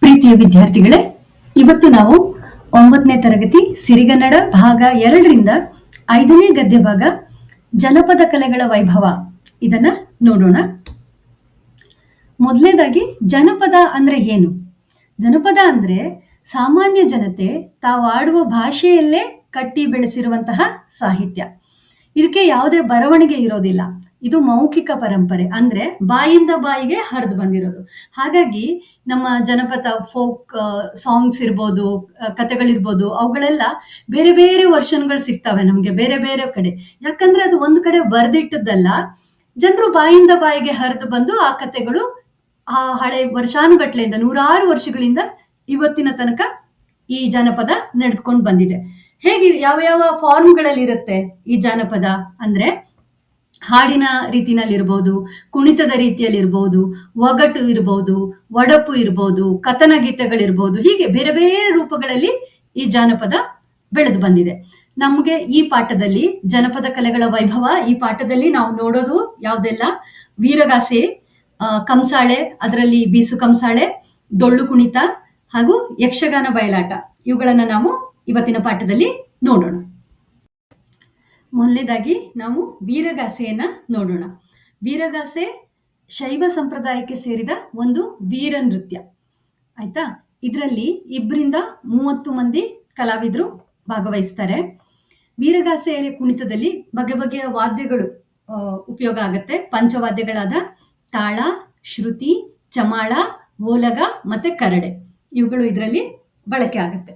ಪ್ರೀತಿಯ ವಿದ್ಯಾರ್ಥಿಗಳೇ, ಇವತ್ತು ನಾವು ಒಂಬತ್ತನೇ ತರಗತಿ ಸಿರಿಗನ್ನಡ ಭಾಗ ಎರಡರಿಂದ ಐದನೇ ಗದ್ಯ ಭಾಗ ಜನಪದ ಕಲೆಗಳ ವೈಭವ. ಇದನ್ನ ನೋಡೋಣ. ಮೊದಲನೇದಾಗಿ, ಜನಪದ ಅಂದ್ರೆ ಏನು? ಜನಪದ ಅಂದ್ರೆ ಸಾಮಾನ್ಯ ಜನತೆ ತಾವು ಆಡುವ ಭಾಷೆಯಲ್ಲೇ ಕಟ್ಟಿ ಬೆಳೆಸಿರುವಂತಹ ಸಾಹಿತ್ಯ. ಇದಕ್ಕೆ ಯಾವುದೇ ಬರವಣಿಗೆ ಇರೋದಿಲ್ಲ. ಇದು ಮೌಖಿಕ ಪರಂಪರೆ. ಅಂದ್ರೆ ಬಾಯಿಂದ ಬಾಯಿಗೆ ಹರಿದು ಬಂದಿರೋದು. ಹಾಗಾಗಿ ನಮ್ಮ ಜನಪದ ಫೋಕ್ ಸಾಂಗ್ಸ್ ಇರ್ಬೋದು ಕಥೆಗಳಿರ್ಬೋದು, ಅವುಗಳೆಲ್ಲ ಬೇರೆ ಬೇರೆ ವರ್ಷನ್ಗಳು ಸಿಗ್ತವೆ ನಮ್ಗೆ ಬೇರೆ ಬೇರೆ ಕಡೆ. ಯಾಕಂದ್ರೆ ಅದು ಒಂದ್ ಕಡೆ ಬರೆದಿಟ್ಟದ್ದಲ್ಲ, ಜನರು ಬಾಯಿಂದ ಬಾಯಿಗೆ ಹರಿದು ಬಂದು ಆ ಕಥೆಗಳು ಆ ಹಳೆ ವರ್ಷಾನುಗಟ್ಲೆಯಿಂದ ನೂರಾರು ವರ್ಷಗಳಿಂದ ಇವತ್ತಿನ ತನಕ ಈ ಜಾನಪದ ನಡೆದುಕೊಂಡು ಬಂದಿದೆ. ಹೇಗೆ, ಯಾವ ಯಾವ ಫಾರ್ಮ್ಗಳಲ್ಲಿ ಇರುತ್ತೆ ಈ ಜಾನಪದ? ಅಂದ್ರೆ ಹಾಡಿನ ರೀತಿನಲ್ಲಿರ್ಬೋದು ಕುಣಿತದ ರೀತಿಯಲ್ಲಿ ರೀತಿಯಲ್ಲಿರ್ಬೋದು, ಒಗಟು ಇರ್ಬೋದು, ಒಡಪು ಇರ್ಬೋದು, ಕಥನ ಗೀತೆಗಳಿರ್ಬೋದು, ಹೀಗೆ ಬೇರೆ ಬೇರೆ ರೂಪಗಳಲ್ಲಿ ಈ ಜಾನಪದ ಬೆಳೆದು ಬಂದಿದೆ. ನಮ್ಗೆ ಈ ಪಾಠದಲ್ಲಿ, ಜನಪದ ಕಲೆಗಳ ವೈಭವ ಈ ಪಾಠದಲ್ಲಿ ನಾವು ನೋಡೋದು ಯಾವ್ದೆಲ್ಲ? ವೀರಗಾಸೆ ಕಂಸಾಳೆ, ಅದರಲ್ಲಿ ಬೀಸು ಕಂಸಾಳೆ, ಡೊಳ್ಳು ಕುಣಿತ ಹಾಗೂ ಯಕ್ಷಗಾನ ಬಯಲಾಟ. ಇವುಗಳನ್ನು ನಾವು ಇವತ್ತಿನ ಪಾಠದಲ್ಲಿ ನೋಡೋಣ. ಮೊದಲನೇದಾಗಿ ನಾವು ವೀರಗಾಸೆಯನ್ನ ನೋಡೋಣ. ವೀರಗಾಸೆ ಶೈವ ಸಂಪ್ರದಾಯಕ್ಕೆ ಸೇರಿದ ಒಂದು ವೀರ ನೃತ್ಯ. ಆಯ್ತಾ? ಇದರಲ್ಲಿ ಇಬ್ಬರಿಂದ ಮೂವತ್ತು ಮಂದಿ ಕಲಾವಿದರು ಭಾಗವಹಿಸ್ತಾರೆ. ವೀರಗಾಸೆಯ ಕುಣಿತದಲ್ಲಿ ಬಗೆ ಬಗೆಯ ವಾದ್ಯಗಳು ಉಪಯೋಗ ಆಗುತ್ತೆ. ಪಂಚವಾದ್ಯಗಳಾದ ತಾಳ, ಶ್ರುತಿ, ಚಮಾಳ, ಓಲಗ ಮತ್ತೆ ಕರಡೆ. ಇವುಗಳು ಇದರಲ್ಲಿ ಬಳಕೆ ಆಗುತ್ತೆ.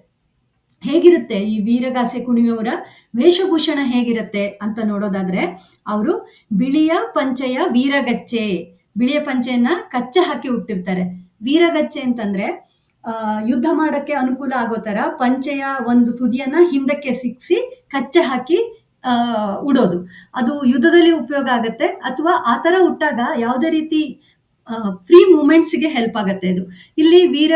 ಹೇಗಿರುತ್ತೆ ಈ ವೀರಗಾಸೆ ಕುಣಿಯವರ ವೇಷಭೂಷಣ ಹೇಗಿರುತ್ತೆ ಅಂತ ನೋಡೋದಾದ್ರೆ ಅವರು ಬಿಳಿಯ ಪಂಚೆಯ ವೀರಗಚ್ಚೆ ಬಿಳಿಯ ಪಂಚೆಯನ್ನ ಕಚ್ಚೆ ಹಾಕಿ ಹುಟ್ಟಿರ್ತಾರೆ. ವೀರಗಚ್ಚೆ ಅಂತಂದ್ರೆ ಯುದ್ಧ ಮಾಡೋಕ್ಕೆ ಅನುಕೂಲ ಆಗೋ ತರ ಪಂಚೆಯ ಒಂದು ತುದಿಯನ್ನ ಹಿಂದಕ್ಕೆ ಸಿಕ್ಸಿ ಕಚ್ಚೆ ಹಾಕಿ ಆ, ಉಡೋದು. ಅದು ಯುದ್ಧದಲ್ಲಿ ಉಪಯೋಗ ಆಗತ್ತೆ ಅಥವಾ ಆ ತರ ಹುಟ್ಟಾಗ ಯಾವುದೇ ರೀತಿ ಫ್ರೀ ಮೂಮೆಂಟ್ಸ್ಗೆ ಹೆಲ್ಪ್ ಆಗತ್ತೆ ಇದು. ಇಲ್ಲಿ ವೀರ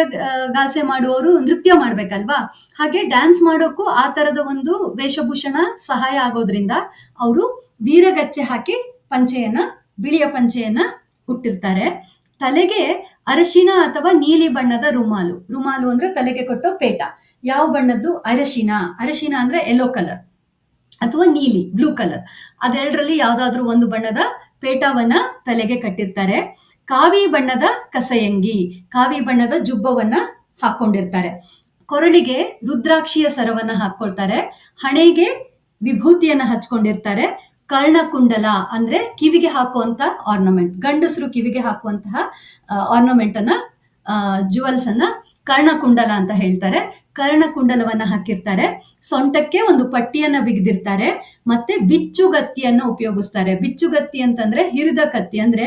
ಗಾಸೆ ಮಾಡುವವರು ನೃತ್ಯ ಮಾಡ್ಬೇಕಲ್ವಾ? ಹಾಗೆ ಡ್ಯಾನ್ಸ್ ಮಾಡೋಕ್ಕೂ ಆ ತರದ ಒಂದು ವೇಷಭೂಷಣ ಸಹಾಯ ಆಗೋದ್ರಿಂದ ಅವರು ವೀರಗಚ್ಚೆ ಹಾಕಿ ಪಂಚೆಯನ್ನ, ಬಿಳಿಯ ಪಂಚೆಯನ್ನ ಹುಟ್ಟಿರ್ತಾರೆ. ತಲೆಗೆ ಅರಶಿನ ಅಥವಾ ನೀಲಿ ಬಣ್ಣದ ರುಮಾಲು. ರುಮಾಲು ಅಂದ್ರೆ ತಲೆಗೆ ಕೊಟ್ಟೋ ಪೇಟ. ಯಾವ ಬಣ್ಣದ್ದು? ಅರಶಿನ. ಅರಶಿನ ಅಂದ್ರೆ ಯೆಲ್ಲೋ ಕಲರ್ ಅಥವಾ ನೀಲಿ ಬ್ಲೂ ಕಲರ್ ಅದೆರಡರಲ್ಲಿ ಯಾವ್ದಾದ್ರು ಒಂದು ಬಣ್ಣದ ಪೇಟವನ್ನ ತಲೆಗೆ ಕಟ್ಟಿರ್ತಾರೆ. ಕಾವಿ ಬಣ್ಣದ ಕಸಯಂಗಿ, ಕಾವಿ ಬಣ್ಣದ ಜುಬ್ಬವನ್ನ ಹಾಕೊಂಡಿರ್ತಾರೆ ಕೊರಳಿಗೆ ರುದ್ರಾಕ್ಷಿಯ ಸರವನ್ನ ಹಾಕೊಳ್ತಾರೆ ಹಣೆಗೆ ವಿಭೂತಿಯನ್ನ ಹಚ್ಕೊಂಡಿರ್ತಾರೆ. ಕರ್ಣಕುಂಡಲ ಅಂದ್ರೆ ಕಿವಿಗೆ ಹಾಕುವಂತ ಆರ್ನಮೆಂಟ್ ಗಂಡಸರು ಕಿವಿಗೆ ಹಾಕುವಂತಹ ಆರ್ನಮೆಂಟ್ ಅನ್ನ ಜುವೆಲ್ಸ್ ಅನ್ನ ಕರ್ಣಕುಂಡಲ ಅಂತ ಹೇಳ್ತಾರೆ. ಕರ್ಣಕುಂಡಲವನ್ನ ಹಾಕಿರ್ತಾರೆ. ಸೊಂಟಕ್ಕೆ ಒಂದು ಪಟ್ಟಿಯನ್ನ ಬಿಗಿದಿರ್ತಾರೆ. ಮತ್ತೆ ಬಿಚ್ಚುಗತ್ತಿಯನ್ನ ಉಪಯೋಗಿಸ್ತಾರೆ. ಬಿಚ್ಚುಗತ್ತಿ ಅಂತಂದ್ರೆ ಹಿರಿದ ಕತ್ತಿ ಅಂದ್ರೆ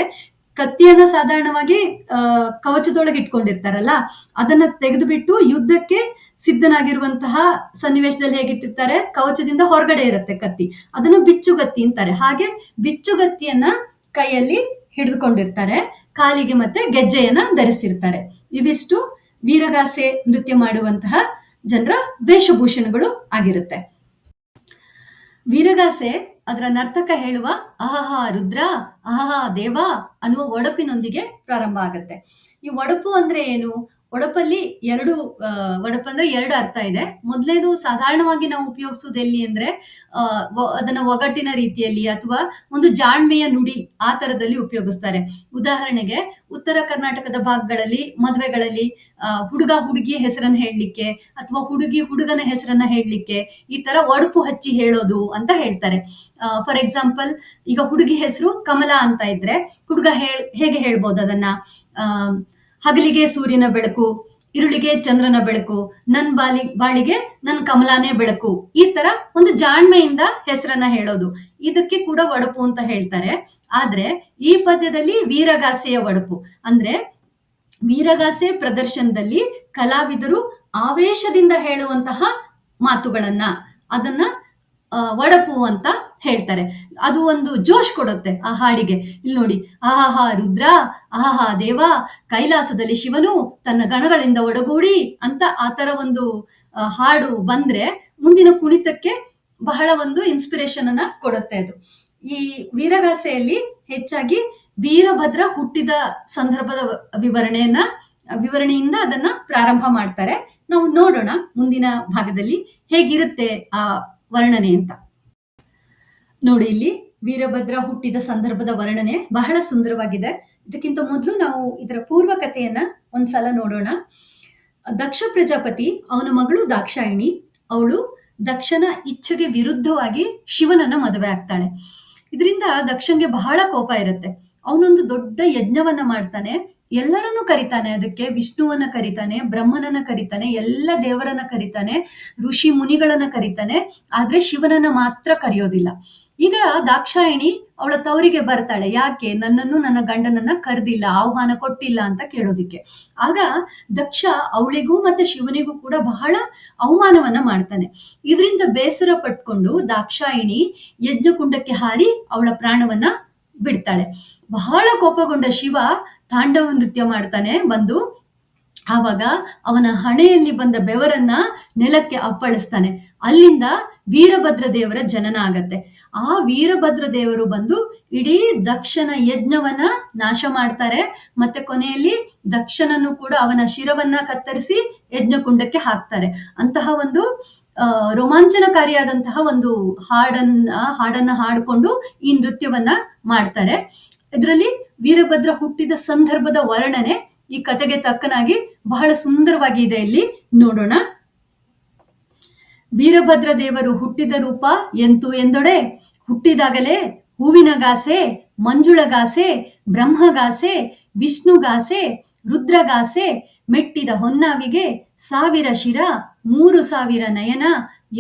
ಕತ್ತಿಯನ್ನ ಸಾಧಾರಣವಾಗಿ ಅಹ್ ಕವಚದೊಳಗೆ ಇಟ್ಕೊಂಡಿರ್ತಾರಲ್ಲ, ಅದನ್ನ ತೆಗೆದುಬಿಟ್ಟು ಯುದ್ಧಕ್ಕೆ ಸಿದ್ಧನಾಗಿರುವಂತಹ ಸನ್ನಿವೇಶದಲ್ಲಿ ಹೇಗಿಟ್ಟಿರ್ತಾರೆ? ಕವಚದಿಂದ ಹೊರಗಡೆ ಇರುತ್ತೆ ಕತ್ತಿ. ಅದನ್ನ ಬಿಚ್ಚುಗತ್ತಿ ಅಂತಾರೆ. ಹಾಗೆ ಬಿಚ್ಚುಗತ್ತಿಯನ್ನ ಕೈಯಲ್ಲಿ ಹಿಡಿದುಕೊಂಡಿರ್ತಾರೆ. ಕಾಲಿಗೆ ಮತ್ತೆ ಗೆಜ್ಜೆಯನ್ನ ಧರಿಸಿರ್ತಾರೆ. ಇವಿಷ್ಟು ವೀರಗಾಸೆ ನೃತ್ಯ ಮಾಡುವಂತಹ ಜನರ ವೇಷಭೂಷಣಗಳು ಆಗಿರುತ್ತೆ. ವೀರಗಾಸೆ ಅದರ ನರ್ತಕ ಹೇಳುವ ಅಹಹ ರುದ್ರ, ಅಹಹ ದೇವ ಅನ್ನುವ ಒಡಪಿನೊಂದಿಗೆ ಪ್ರಾರಂಭ ಆಗತ್ತೆ. ಈ ಒಡಪು ಅಂದ್ರೆ ಏನು? ಒಡಪಲ್ಲಿ ಎರಡು ಒಡಪು ಅಂದ್ರೆ ಎರಡು ಅರ್ಥ ಇದೆ. ಮೊದಲೇದು ಸಾಧಾರಣವಾಗಿ ನಾವು ಉಪಯೋಗಿಸೋದು ಎಲ್ಲಿ ಅಂದ್ರೆ ಅದನ್ನ ಒಗಟ್ಟಿನ ರೀತಿಯಲ್ಲಿ ಅಥವಾ ಒಂದು ಜಾಣ್ಮೆಯ ನುಡಿ ಆ ತರದಲ್ಲಿ ಉಪಯೋಗಿಸ್ತಾರೆ. ಉದಾಹರಣೆಗೆ ಉತ್ತರ ಕರ್ನಾಟಕದ ಭಾಗಗಳಲ್ಲಿ, ಮದುವೆಗಳಲ್ಲಿ ಹುಡುಗ ಹುಡುಗಿ ಹೆಸರನ್ನ ಹೇಳಲಿಕ್ಕೆ ಅಥವಾ ಹುಡುಗಿ ಹುಡುಗನ ಹೆಸರನ್ನ ಹೇಳಲಿಕ್ಕೆ ಈ ತರ ಒಡಪು ಹಚ್ಚಿ ಹೇಳೋದು ಅಂತ ಹೇಳ್ತಾರೆ. ಫಾರ್ ಎಕ್ಸಾಂಪಲ್ ಈಗ ಹುಡುಗಿ ಹೆಸರು ಕಮಲ ಅಂತ ಇದ್ರೆ ಹುಡುಗ ಹೇಳ್ ಹೇಗೆ ಹೇಳ್ಬೋದು ಅದನ್ನ? ಹಗಲಿಗೆ ಸೂರ್ಯನ ಬೆಳಕು, ಇರುಳಿಗೆ ಚಂದ್ರನ ಬೆಳಕು, ನನ್ ಬಾಲಿ, ಬಾಳಿಗೆ ನನ್ ಕಮಲಾನೇ ಬೆಳಕು ಈ ತರ ಒಂದು ಜಾಣ್ಮೆಯಿಂದ ಹೆಸರನ್ನ ಹೇಳೋದು. ಇದಕ್ಕೆ ಕೂಡ ಒಡಪು ಅಂತ ಹೇಳ್ತಾರೆ. ಆದ್ರೆ ಈ ಪದ್ಯದಲ್ಲಿ ವೀರಗಾಸೆಯ ಒಡಪು. ಅಂದ್ರೆ ವೀರಗಾಸೆ ಪ್ರದರ್ಶನದಲ್ಲಿ ಕಲಾವಿದರು ಆವೇಶದಿಂದ ಹೇಳುವಂತಹ ಮಾತುಗಳನ್ನ, ಅದನ್ನ ಒಡಪು ಅಂತ ಹೇಳ್ತಾರೆ. ಅದು ಒಂದು ಜೋಶ್ ಕೊಡುತ್ತೆ ಆ ಹಾಡಿಗೆ. ಇಲ್ಲಿ ನೋಡಿ, ಆಹಾಹಾ ರುದ್ರ, ಆಹಾಹಾ ದೇವ, ಕೈಲಾಸದಲ್ಲಿ ಶಿವನು ತನ್ನ ಗಣಗಳಿಂದ ಒಡಗೂಡಿ ಅಂತ ಆತರ ತರ ಒಂದು ಹಾಡು ಬಂದ್ರೆ ಮುಂದಿನ ಕುಣಿತಕ್ಕೆ ಬಹಳ ಒಂದು ಇನ್ಸ್ಪಿರೇಷನ್ ಅನ್ನ ಕೊಡುತ್ತೆ ಅದು. ಈ ವೀರಗಾಸೆಯಲ್ಲಿ ಹೆಚ್ಚಾಗಿ ವೀರಭದ್ರ ಹುಟ್ಟಿದ ಸಂದರ್ಭದ ವಿವರಣೆಯನ್ನ, ವಿವರಣೆಯಿಂದ ಅದನ್ನ ಪ್ರಾರಂಭ ಮಾಡ್ತಾರೆ. ನಾವು ನೋಡೋಣ ಮುಂದಿನ ಭಾಗದಲ್ಲಿ ಹೇಗಿರುತ್ತೆ ಆ ವರ್ಣನೆ ಅಂತ. ನೋಡಿ ಇಲ್ಲಿ ವೀರಭದ್ರ ಹುಟ್ಟಿದ ಸಂದರ್ಭದ ವರ್ಣನೆ ಬಹಳ ಸುಂದರವಾಗಿದೆ. ಇದಕ್ಕಿಂತ ಮೊದಲು ನಾವು ಇದರ ಪೂರ್ವ ಕಥೆಯನ್ನ ಒಂದ್ಸಲ ನೋಡೋಣ. ದಕ್ಷ ಪ್ರಜಾಪತಿ, ಅವನ ಮಗಳು ದಾಕ್ಷಾಯಿಣಿ, ಅವಳು ದಕ್ಷನ ಇಚ್ಛೆಗೆ ವಿರುದ್ಧವಾಗಿ ಶಿವನನ್ನ ಮದುವೆ ಆಗ್ತಾಳೆ. ಇದರಿಂದ ದಕ್ಷನ್ಗೆ ಬಹಳ ಕೋಪ ಇರುತ್ತೆ. ಅವನೊಂದು ದೊಡ್ಡ ಯಜ್ಞವನ್ನ ಮಾಡ್ತಾನೆ. ಎಲ್ಲರನ್ನೂ ಕರಿತಾನೆ. ಅದಕ್ಕೆ ವಿಷ್ಣುವನ್ನ ಕರಿತಾನೆ, ಬ್ರಹ್ಮನನ್ನ ಕರಿತಾನೆ, ಎಲ್ಲ ದೇವರನ್ನ ಕರಿತಾನೆ, ಋಷಿ ಮುನಿಗಳನ್ನ ಕರಿತಾನೆ, ಆದ್ರೆ ಶಿವನನ್ನ ಮಾತ್ರ ಕರೆಯೋದಿಲ್ಲ. ಈಗ ದಾಕ್ಷಾಯಣಿ ಅವಳ ತವರಿಗೆ ಬರ್ತಾಳೆ. ಯಾಕೆ? ನನ್ನನ್ನು ನನ್ನ ಗಂಡನನ್ನ ಕರೆದಿಲ್ಲ, ಆಹ್ವಾನ ಕೊಟ್ಟಿಲ್ಲ ಅಂತ ಕೇಳೋದಿಕ್ಕೆ. ಆಗ ದಕ್ಷ ಅವಳಿಗೂ ಮತ್ತೆ ಶಿವನಿಗೂ ಕೂಡ ಬಹಳ ಅವಮಾನವನ್ನ ಮಾಡ್ತಾನೆ. ಇದರಿಂದ ಬೇಸರ ಪಟ್ಕೊಂಡು ದಾಕ್ಷಾಯಿಣಿ ಯಜ್ಞಕುಂಡಕ್ಕೆ ಹಾರಿ ಅವಳ ಪ್ರಾಣವನ್ನ ಬಿಡ್ತಾಳೆ. ಬಹಳ ಕೋಪಗೊಂಡ ಶಿವ ತಾಂಡವ ನೃತ್ಯ ಮಾಡ್ತಾನೆ ಬಂದು. ಆವಾಗ ಅವನ ಹಣೆಯಲ್ಲಿ ಬಂದ ಬೆವರನ್ನ ನೆಲಕ್ಕೆ ಅಪ್ಪಳಿಸ್ತಾನೆ. ಅಲ್ಲಿಂದ ವೀರಭದ್ರ ದೇವರ ಜನನ ಆಗತ್ತೆ. ಆ ವೀರಭದ್ರ ದೇವರು ಬಂದು ಇಡೀ ದಕ್ಷನ ಯಜ್ಞವನ್ನ ನಾಶ ಮಾಡ್ತಾರೆ. ಮತ್ತೆ ಕೊನೆಯಲ್ಲಿ ದಕ್ಷನನ್ನು ಕೂಡ ಅವನ ಶಿರವನ್ನ ಕತ್ತರಿಸಿ ಯಜ್ಞಕುಂಡಕ್ಕೆ ಹಾಕ್ತಾರೆ. ಅಂತಹ ಒಂದು ರೋಮಾಂಚನಕಾರಿಯಾದಂತಹ ಒಂದು ಹಾಡನ್ನ ಹಾಡನ್ನ ಹಾಡಿಕೊಂಡು ಈ ನೃತ್ಯವನ್ನ ಮಾಡ್ತಾರೆ. ಇದರಲ್ಲಿ ವೀರಭದ್ರ ಹುಟ್ಟಿದ ಸಂದರ್ಭದ ವರ್ಣನೆ ಈ ಕತೆಗೆ ತಕ್ಕನಾಗಿ ಬಹಳ ಸುಂದರವಾಗಿ ಇದೆ ಇಲ್ಲಿ. ನೋಡೋಣ. ವೀರಭದ್ರ ದೇವರು ಹುಟ್ಟಿದ ರೂಪ ಎಂತು ಎಂದೊಡೆ? ಹುಟ್ಟಿದಾಗಲೇ ಹೂವಿನಗಾಸೆ ಮಂಜುಳಗಾಸೆ ಬ್ರಹ್ಮಗಾಸೆ, ವಿಷ್ಣುಗಾಸೆ, ರುದ್ರಗಾಸೆ ಮೆಟ್ಟಿದ ಹೊನ್ನಾವಿಗೆ ಸಾವಿರ ಶಿರ, ಮೂರು ಸಾವಿರ ನಯನ,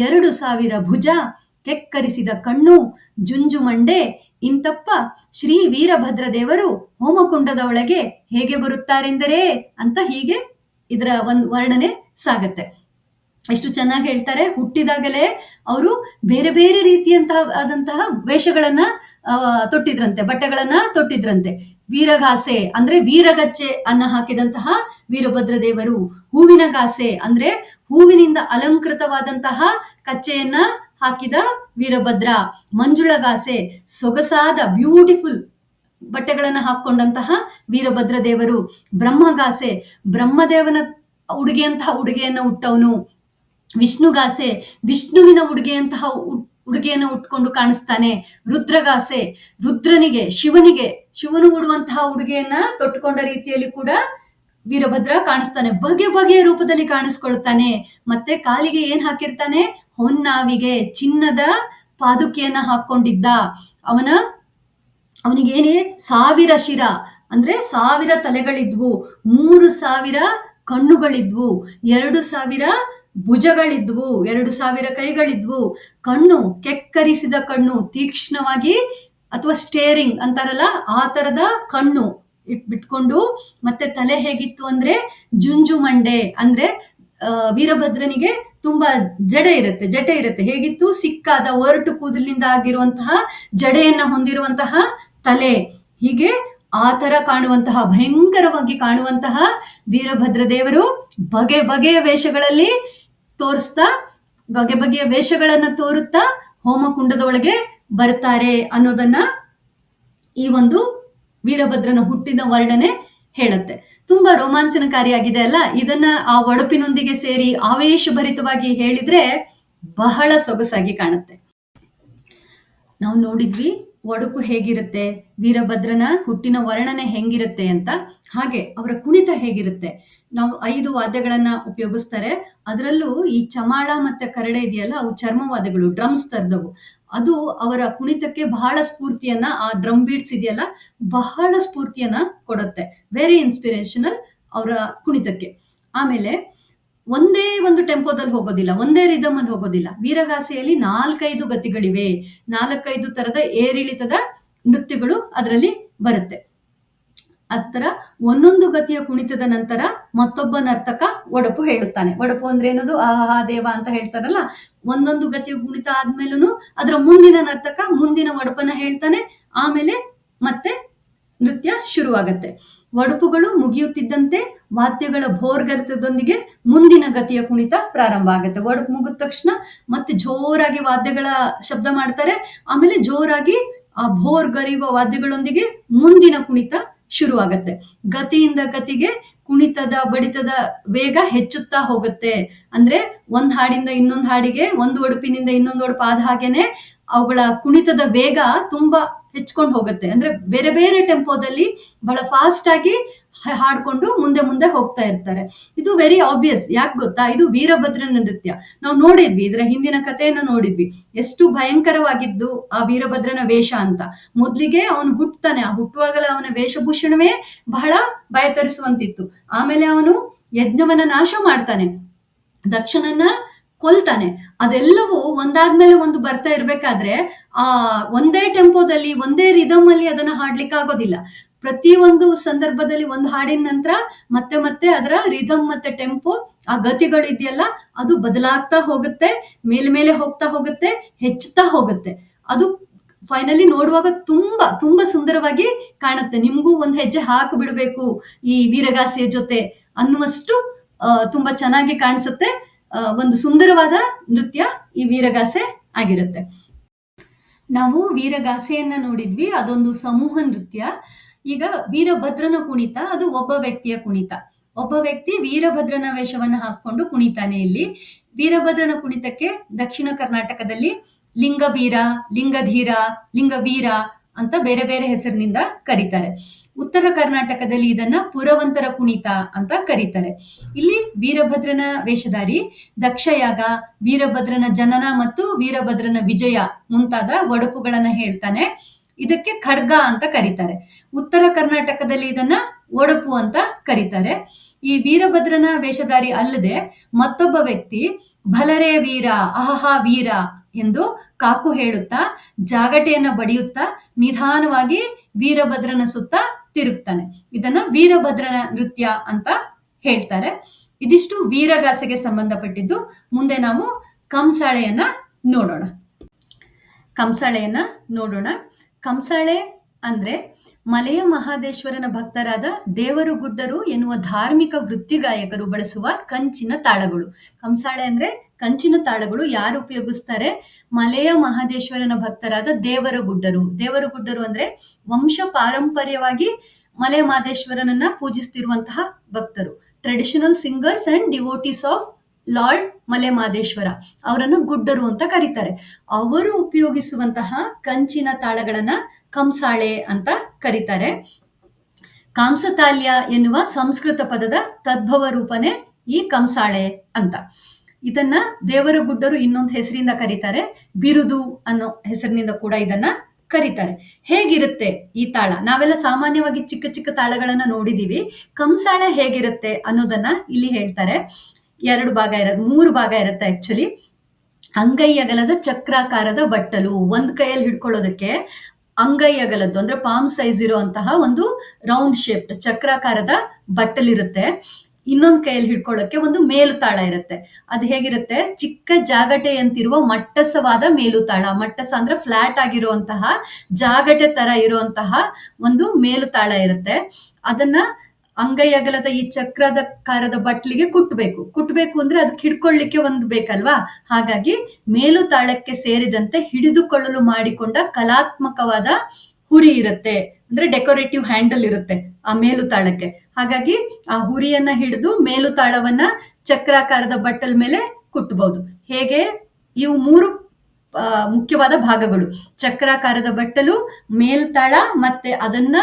ಎರಡು ಸಾವಿರ ಭುಜ, ಕೆಕ್ಕರಿಸಿದ ಕಣ್ಣು ಜುಂಜುಮಂಡೆ ಇಂತಪ್ಪ ಶ್ರೀ ವೀರಭದ್ರ ದೇವರು ಹೋಮಕುಂಡದ ಒಳಗೆ ಹೇಗೆ ಬರುತ್ತಾರೆಂದರೆ ಅಂತ ಹೀಗೆ ಇದರ ಒಂದು ವರ್ಣನೆ ಸಾಗತ್ತೆ. ಎಷ್ಟು ಚೆನ್ನಾಗಿ ಹೇಳ್ತಾರೆ, ಹುಟ್ಟಿದಾಗಲೇ ಅವರು ಬೇರೆ ಬೇರೆ ರೀತಿಯಂತಹ ಆದಂತಹ ವೇಷಗಳನ್ನ ತೊಟ್ಟಿದ್ರಂತೆ, ಬಟ್ಟೆಗಳನ್ನ ತೊಟ್ಟಿದ್ರಂತೆ. ವೀರಗಾಸೆ ಅಂದ್ರೆ ವೀರಗಚ್ಚೆ ಅನ್ನ ಹಾಕಿದಂತಹ ವೀರಭದ್ರ ದೇವರು. ಹೂವಿನ ಗಾಸೆ ಅಂದ್ರೆ ಹೂವಿನಿಂದ ಅಲಂಕೃತವಾದಂತಹ ಕಚ್ಚೆಯನ್ನ ಹಾಕಿದ ವೀರಭದ್ರ. ಮಂಜುಳಗಾಸೆ ಸೊಗಸಾದ ಬ್ಯೂಟಿಫುಲ್ ಬಟ್ಟೆಗಳನ್ನ ಹಾಕೊಂಡಂತಹ ವೀರಭದ್ರ ದೇವರು. ಬ್ರಹ್ಮಗಾಸೆ ಬ್ರಹ್ಮದೇವನ ಉಡುಗೆಯಂತಹ ಉಡುಗೆಯನ್ನ ಉಟ್ಟವನು. ವಿಷ್ಣುಗಾಸೆ ವಿಷ್ಣುವಿನ ಉಡುಗೆಯಂತಹ ಉಡುಗೆಯನ್ನು ಉಟ್ಕೊಂಡು ಕಾಣಿಸ್ತಾನೆ. ರುದ್ರಗಾಸೆ, ರುದ್ರನಿಗೆ, ಶಿವನಿಗೆ, ಶಿವನು ಉಡುವಂತಹ ಉಡುಗೆಯನ್ನ ತೊಟ್ಟುಕೊಂಡ ರೀತಿಯಲ್ಲಿ ಕೂಡ ವೀರಭದ್ರ ಕಾಣಿಸ್ತಾನೆ. ಬಗೆ ಬಗೆಯ ರೂಪದಲ್ಲಿ ಕಾಣಿಸ್ಕೊಳ್ತಾನೆ. ಮತ್ತೆ ಕಾಲಿಗೆ ಏನ್ ಹಾಕಿರ್ತಾನೆ? ಹೊನ್ನಾವಿಗೆ ಚಿನ್ನದ ಪಾದುಕೆಯನ್ನ ಹಾಕೊಂಡಿದ್ದ ಅವನ ಅವನಿಗೇನೆ ಸಾವಿರ ಶಿರ. ಅಂದ್ರೆ ಸಾವಿರ ತಲೆಗಳಿದ್ವು. ಮೂರು ಸಾವಿರ ಕಣ್ಣುಗಳಿದ್ವು. ಎರಡು ಸಾವಿರ ಭುಜಗಳಿದ್ವು, ಎರಡು ಸಾವಿರ ಕೈಗಳಿದ್ವು. ಕಣ್ಣು, ಕೆಕ್ಕರಿಸಿದ ಕಣ್ಣು, ತೀಕ್ಷ್ಣವಾಗಿ ಅಥವಾ ಸ್ಟೇರಿಂಗ್ ಅಂತಾರಲ್ಲ, ಆ ತರದ ಕಣ್ಣು ಇಟ್, ಬಿಟ್ಕೊಂಡು ಮತ್ತೆ ತಲೆ ಹೇಗಿತ್ತು ಅಂದ್ರೆ ಜುಂಜು ಮಂಡೆ ಅಂದ್ರೆ ವೀರಭದ್ರನಿಗೆ ತುಂಬಾ ಜಡೆ ಇರುತ್ತೆ, ಜಟೆ ಇರುತ್ತೆ. ಹೇಗಿತ್ತು? ಸಿಕ್ಕಾದ ಒರಟು ಕೂದಲಿಂದ ಆಗಿರುವಂತಹ ಜಡೆಯನ್ನ ಹೊಂದಿರುವಂತಹ ತಲೆ. ಹೀಗೆ ಆ ತರ ಕಾಣುವಂತಹ, ಭಯಂಕರವಾಗಿ ಕಾಣುವಂತಹ ವೀರಭದ್ರ ದೇವರು ಬಗೆ ಬಗೆಯ ವೇಷಗಳಲ್ಲಿ ತೋರಿಸ್ತಾ ಬಗೆ ಬಗೆಯ ವೇಷಗಳನ್ನ ತೋರುತ್ತಾ ಹೋಮಕುಂಡದ ಒಳಗೆ ಬರ್ತಾರೆ ಅನ್ನೋದನ್ನ ಈ ಒಂದು ವೀರಭದ್ರನ ಹುಟ್ಟಿನ ವರ್ಣನೆ ಹೇಳುತ್ತೆ. ತುಂಬಾ ರೋಮಾಂಚನಕಾರಿಯಾಗಿದೆ ಅಲ್ಲ? ಇದನ್ನ ಆ ಒಡಪಿನೊಂದಿಗೆ ಸೇರಿ ಆವೇಶಭರಿತವಾಗಿ ಹೇಳಿದ್ರೆ ಬಹಳ ಸೊಗಸಾಗಿ ಕಾಣುತ್ತೆ. ನಾವು ನೋಡಿದ್ವಿ ಒಡಪು ಹೇಗಿರುತ್ತೆ? ವೀರಭದ್ರನ ಹುಟ್ಟಿನ ವರ್ಣನೆ ಹೆಂಗಿರುತ್ತೆ ಅಂತ? ಹಾಗೆ ಅವರ ಕುಣಿತ ಹೇಗಿರುತ್ತೆ? ನಾವು ಐದು ವಾದ್ಯಗಳನ್ನ ಉಪಯೋಗಿಸ್ತಾರೆ. ಅದರಲ್ಲೂ ಈ ಚಮಾಳ ಮತ್ತೆ ಕರಡೆ ಇದೆಯಲ್ಲ, ಅವು ಚರ್ಮವಾದ್ಯಗಳು ಡ್ರಮ್ಸ್ ತರದವು. ಅದು ಅವರ ಕುಣಿತಕ್ಕೆ ಬಹಳ ಸ್ಫೂರ್ತಿಯನ್ನ, ಆ ಡ್ರಮ್ ಬೀಟ್ಸ್ ಇದೆಯಲ್ಲ, ಬಹಳ ಸ್ಫೂರ್ತಿಯನ್ನ ಕೊಡುತ್ತೆ. ವೆರಿ ಇನ್ಸ್ಪಿರೇಷನಲ್ ಅವರ ಕುಣಿತಕ್ಕೆ. ಆಮೇಲೆ ಒಂದೇ ಒಂದು ಟೆಂಪೋದಲ್ಲಿ ಹೋಗೋದಿಲ್ಲ, ಒಂದೇ ರಿದಮ್ ಅಲ್ಲಿ ಹೋಗೋದಿಲ್ಲ. ವೀರಗಾಸೆಯಲ್ಲಿ ನಾಲ್ಕೈದು ಗತಿಗಳಿವೆ. ನಾಲ್ಕೈದು ತರದ ಏರಿಳಿತದ ನೃತ್ಯಗಳು ಅದರಲ್ಲಿ ಬರುತ್ತೆ. ಅದರ ಒಂದೊಂದು ಗತಿಯ ಕುಣಿತದ ನಂತರ ಮತ್ತೊಬ್ಬ ನರ್ತಕ ಒಡಪು ಹೇಳುತ್ತಾನೆ. ಒಡಪು ಅಂದ್ರೆ ಏನದು? ಆಹಾ ದೇವ ಅಂತ ಹೇಳ್ತಾರಲ್ಲ? ಒಂದೊಂದು ಗತಿಯ ಕುಣಿತ ಆದ್ಮೇಲೂ ಅದರ ಮುಂದಿನ ನರ್ತಕ ಮುಂದಿನ ಒಡಪನ ಹೇಳ್ತಾನೆ. ಆಮೇಲೆ ಮತ್ತೆ ನೃತ್ಯ ಶುರುವಾಗತ್ತೆ. ಒಡಪುಗಳು ಮುಗಿಯುತ್ತಿದ್ದಂತೆ ವಾದ್ಯಗಳ ಭೋರ್ಗರ್ತದೊಂದಿಗೆ ಮುಂದಿನ ಗತಿಯ ಕುಣಿತ ಪ್ರಾರಂಭ ಆಗುತ್ತೆ. ಒಡಪು ಮುಗಿದ ತಕ್ಷಣ ಮತ್ತೆ ಜೋರಾಗಿ ವಾದ್ಯಗಳ ಶಬ್ದ ಮಾಡ್ತಾರೆ. ಆಮೇಲೆ ಜೋರಾಗಿ ಆ ಭೋರ್ ಗರಿಯುವ ವಾದ್ಯಗಳೊಂದಿಗೆ ಮುಂದಿನ ಕುಣಿತ ಶುರುವಾಗತ್ತೆ ಗತಿಯಿಂದ ಗತಿಗೆ ಕುಣಿತದ ಬಡಿತದ ವೇಗ ಹೆಚ್ಚುತ್ತಾ ಹೋಗುತ್ತೆ. ಅಂದ್ರೆ ಒಂದ್ ಹಾಡಿಂದ ಇನ್ನೊಂದ್ ಹಾಡಿಗೆ, ಒಂದು ಒಡುಪಿನಿಂದ ಇನ್ನೊಂದು ಒಡುಪು ಆದ ಹಾಗೇನೆ ಅವುಗಳ ಕುಣಿತದ ವೇಗ ತುಂಬಾ ಹೆಚ್ಕೊಂಡು ಹೋಗುತ್ತೆ. ಅಂದ್ರೆ ಬೇರೆ ಬೇರೆ ಟೆಂಪೋದಲ್ಲಿ ಬಹಳ ಫಾಸ್ಟ್ ಆಗಿ ಹಾಡ್ಕೊಂಡು ಮುಂದೆ ಮುಂದೆ ಹೋಗ್ತಾ ಇರ್ತಾರೆ. ಇದು ವೆರಿ ಆಬ್ವಿಯಸ್ ಯಾಕೆ ಗೊತ್ತಾ? ಇದು ವೀರಭದ್ರನ ನೃತ್ಯ. ನಾವು ನೋಡಿದ್ವಿ, ಇದರ ಹಿಂದಿನ ಕಥೆಯನ್ನ ನೋಡಿದ್ವಿ. ಎಷ್ಟು ಭಯಂಕರವಾಗಿದ್ದು ಆ ವೀರಭದ್ರನ ವೇಷ ಅಂತ. ಮೊದ್ಲಿಗೆ ಅವನು ಹುಟ್ಟತಾನೆ ಆ ಹುಟ್ಟುವಾಗಲೇ ಅವನ ವೇಷಭೂಷಣವೇ ಬಹಳ ಭಯ ತರಿಸುವಂತಿತ್ತು ಆಮೇಲೆ ಅವನು ಯಜ್ಞವನ್ನ ನಾಶ ಮಾಡ್ತಾನೆ. ದಕ್ಷನನ್ನ ಕೊಲ್ತಾನೆ. ಅದೆಲ್ಲವೂ ಒಂದಾದ್ಮೇಲೆ ಒಂದು ಬರ್ತಾ ಇರ್ಬೇಕಾದ್ರೆ, ಆ ಒಂದೇ ಟೆಂಪೋದಲ್ಲಿ, ಒಂದೇ ರಿದಮ್ ಅಲ್ಲಿ ಅದನ್ನ ಹಾಡ್ಲಿಕ್ಕೆ ಆಗೋದಿಲ್ಲ. ಪ್ರತಿ ಒಂದು ಸಂದರ್ಭದಲ್ಲಿ ಒಂದು ಹಾಡಿನ ನಂತರ ಮತ್ತೆ ಮತ್ತೆ ಅದರ ರಿದಮ್ ಮತ್ತೆ ಟೆಂಪೋ, ಆ ಗತಿಗಳಿದೆಯಲ್ಲ, ಅದು ಬದಲಾಗ್ತಾ ಹೋಗುತ್ತೆ, ಮೇಲೆ ಮೇಲೆ ಹೋಗ್ತಾ ಹೋಗುತ್ತೆ, ಹೆಚ್ಚುತ್ತಾ ಹೋಗುತ್ತೆ. ಅದು ಫೈನಲಿ ನೋಡುವಾಗ ತುಂಬಾ ತುಂಬಾ ಸುಂದರವಾಗಿ ಕಾಣುತ್ತೆ. ನಿಮ್ಗೂ ಒಂದು ಹೆಜ್ಜೆ ಹಾಕಿ ಬಿಡಬೇಕು ಈ ವೀರಗಾಸೆಯ ಜೊತೆ ಅನ್ನುವಷ್ಟು ತುಂಬಾ ಚೆನ್ನಾಗಿ ಕಾಣಿಸುತ್ತೆ. ಒಂದು ಸುಂದರವಾದ ನೃತ್ಯ ಈ ವೀರಗಾಸೆ ಆಗಿರುತ್ತೆ. ನಾವು ವೀರಗಾಸೆಯನ್ನ ನೋಡಿದ್ವಿ, ಅದೊಂದು ಸಮೂಹ ನೃತ್ಯ. ಈಗ ವೀರಭದ್ರನ ಕುಣಿತ, ಅದು ಒಬ್ಬ ವ್ಯಕ್ತಿಯ ಕುಣಿತ. ಒಬ್ಬ ವ್ಯಕ್ತಿ ವೀರಭದ್ರನ ವೇಷವನ್ನು ಹಾಕೊಂಡು ಕುಣಿತಾನೆ ಇಲ್ಲಿ. ವೀರಭದ್ರನ ಕುಣಿತಕ್ಕೆ ದಕ್ಷಿಣ ಕರ್ನಾಟಕದಲ್ಲಿ ಲಿಂಗಬೀರ, ಲಿಂಗಧೀರ, ಲಿಂಗವೀರ ಅಂತ ಬೇರೆ ಬೇರೆ ಹೆಸರಿನಿಂದ ಕರೀತಾರೆ. ಉತ್ತರ ಕರ್ನಾಟಕದಲ್ಲಿ ಇದನ್ನ ಪುರವಂತರ ಕುಣಿತ ಅಂತ ಕರೀತಾರೆ. ಇಲ್ಲಿ ವೀರಭದ್ರನ ವೇಷಧಾರಿ, ದಕ್ಷಯಾಗ ವೀರಭದ್ರನ ಜನನ ಮತ್ತು ವೀರಭದ್ರನ ವಿಜಯ ಮುಂತಾದ ಒಡಪುಗಳನ್ನ ಹೇಳ್ತಾನೆ. ಇದಕ್ಕೆ ಖಡ್ಗ ಅಂತ ಕರೀತಾರೆ. ಉತ್ತರ ಕರ್ನಾಟಕದಲ್ಲಿ ಇದನ್ನ ಒಡಪು ಅಂತ ಕರೀತಾರೆ. ಈ ವೀರಭದ್ರನ ವೇಷಧಾರಿ ಅಲ್ಲದೆ ಮತ್ತೊಬ್ಬ ವ್ಯಕ್ತಿ, ಭಲರೇ ವೀರ, ಅಹಹ ವೀರ ಎಂದು ಕಾಕು ಹೇಳುತ್ತಾ, ಜಾಗಟೆಯನ್ನ ಬಡಿಯುತ್ತಾ, ನಿಧಾನವಾಗಿ ವೀರಭದ್ರನ ಸುತ್ತ ತಿರುಗ್ತಾನೆ. ಇದನ್ನ ವೀರಭದ್ರನ ನೃತ್ಯ ಅಂತ ಹೇಳ್ತಾರೆ. ಇದಿಷ್ಟು ವೀರಗಾಸೆಗೆ ಸಂಬಂಧಪಟ್ಟಿದ್ದು. ಮುಂದೆ ನಾವು ಕಂಸಾಳೆಯನ್ನ ನೋಡೋಣ. ಕಂಸಾಳೆಯನ್ನ ನೋಡೋಣ. ಕಂಸಾಳೆ ಅಂದ್ರೆ ಮಲೆಯ ಮಹಾದೇಶ್ವರನ ಭಕ್ತರಾದ ದೇವರು ಗುಡ್ಡರು ಎನ್ನುವ ಧಾರ್ಮಿಕ ವೃತ್ತಿಗಾಯಕರು ಬಳಸುವ ಕಂಚಿನ ತಾಳಗಳು. ಕಂಸಾಳೆ ಅಂದ್ರೆ ಕಂಚಿನ ತಾಳಗಳು ಯಾರು ಉಪಯೋಗಿಸ್ತಾರೆ? ಮಲೆಯ ಮಹದೇಶ್ವರನ ಭಕ್ತರಾದ ದೇವರ ಗುಡ್ಡರು ದೇವರ ಗುಡ್ಡರು ಅಂದ್ರೆ ವಂಶ ಪಾರಂಪರ್ಯವಾಗಿ ಮಲೆ ಮಹದೇಶ್ವರನನ್ನ ಪೂಜಿಸ್ತಿರುವಂತಹ ಭಕ್ತರು. Traditional singers and devotees of lord Male Mahadeshwara. ಅವರನ್ನು ಗುಡ್ಡರು ಅಂತ ಕರೀತಾರೆ. ಅವರು ಉಪಯೋಗಿಸುವಂತಹ ಕಂಚಿನ ತಾಳಗಳನ್ನ ಕಂಸಾಳೆ ಅಂತ ಕರೀತಾರೆ. ಕಾಂಸತಾಲ್ಯ ಎನ್ನುವ ಸಂಸ್ಕೃತ ಪದದ ತದ್ಭವ ರೂಪನೇ ಈ ಕಂಸಾಳೆ ಅಂತ. ಇದನ್ನ ದೇವರ ಗುಡ್ಡರು ಇನ್ನೊಂದು ಹೆಸರಿಂದ ಕರೀತಾರೆ. ಬಿರುದು ಅನ್ನೋ ಹೆಸರಿನಿಂದ ಕೂಡ ಇದನ್ನ ಕರೀತಾರೆ. ಹೇಗಿರುತ್ತೆ ಈ ತಾಳ? ನಾವೆಲ್ಲ ಸಾಮಾನ್ಯವಾಗಿ ಚಿಕ್ಕ ಚಿಕ್ಕ ತಾಳಗಳನ್ನ ನೋಡಿದೀವಿ. ಕಂಸಾಳೆ ಹೇಗಿರುತ್ತೆ ಅನ್ನೋದನ್ನ ಇಲ್ಲಿ ಹೇಳ್ತಾರೆ. ಎರಡು ಭಾಗ ಇರ, ಮೂರು ಭಾಗ ಇರುತ್ತೆ ಆಕ್ಚುಲಿ ಅಂಗೈ ಅಗಲದ ಚಕ್ರಾಕಾರದ ಬಟ್ಟಲು. ಒಂದ್ ಕೈಯಲ್ಲಿ ಹಿಡ್ಕೊಳ್ಳೋದಕ್ಕೆ ಅಂಗೈ ಅಗಲದ್ದು ಅಂದ್ರೆ ಪಾಮ್ ಸೈಜ್ ಇರುವಂತಹ ಒಂದು ರೌಂಡ್ ಶೇಪ್ ಚಕ್ರಾಕಾರದ ಬಟ್ಟಲಿರುತ್ತೆ. ಇನ್ನೊಂದ್ ಕೈಯಲ್ಲಿ ಹಿಡ್ಕೊಳ್ಳೋಕೆ ಒಂದು ಮೇಲುತಾಳ ಇರುತ್ತೆ. ಅದು ಹೇಗಿರುತ್ತೆ? ಚಿಕ್ಕ ಜಾಗಟೆಯಂತಿರುವ ಮಟ್ಟಸವಾದ ಮೇಲುತಾಳ. ಮಟ್ಟಸ ಅಂದ್ರೆ ಫ್ಲಾಟ್ ಆಗಿರುವಂತಹ, ಜಾಗಟೆ ತರ ಇರುವಂತಹ ಒಂದು ಮೇಲುತಾಳ ಇರುತ್ತೆ. ಅದನ್ನ ಅಂಗೈ ಅಗಲದ ಈ ಚಕ್ರದ ಕಾರದ ಬಟ್ಲಿಗೆ ಕುಟ್ಟಬೇಕು ಕುಟ್ಟಬೇಕು ಅಂದ್ರೆ ಅದಕ್ಕೆ ಹಿಡ್ಕೊಳ್ಳಿಕ್ಕೆ ಒಂದು ಬೇಕಲ್ವಾ? ಹಾಗಾಗಿ ಮೇಲು ತಾಳಕ್ಕೆ ಸೇರಿದಂತೆ ಹಿಡಿದುಕೊಳ್ಳಲು ಮಾಡಿಕೊಂಡ ಕಲಾತ್ಮಕವಾದ ಹುರಿ ಇರುತ್ತೆ. ಅಂದ್ರೆ ಡೆಕೋರೇಟಿವ್ ಹ್ಯಾಂಡಲ್ ಇರುತ್ತೆ ಆ ಮೇಲು ತಾಳಕ್ಕೆ ಹಾಗಾಗಿ ಆ ಹುರಿಯನ್ನ ಹಿಡಿದು ಮೇಲು ತಾಳವನ್ನ ಚಕ್ರಾಕಾರದ ಬಟ್ಟಲ್ ಮೇಲೆ ಕುಟ್ಟಬಹುದು ಹೇಗೆ? ಇವು ಮೂರು ಮುಖ್ಯವಾದ ಭಾಗಗಳು. ಚಕ್ರಾಕಾರದ ಬಟ್ಟಲು, ಮೇಲ್ತಾಳ ಮತ್ತೆ ಅದನ್ನ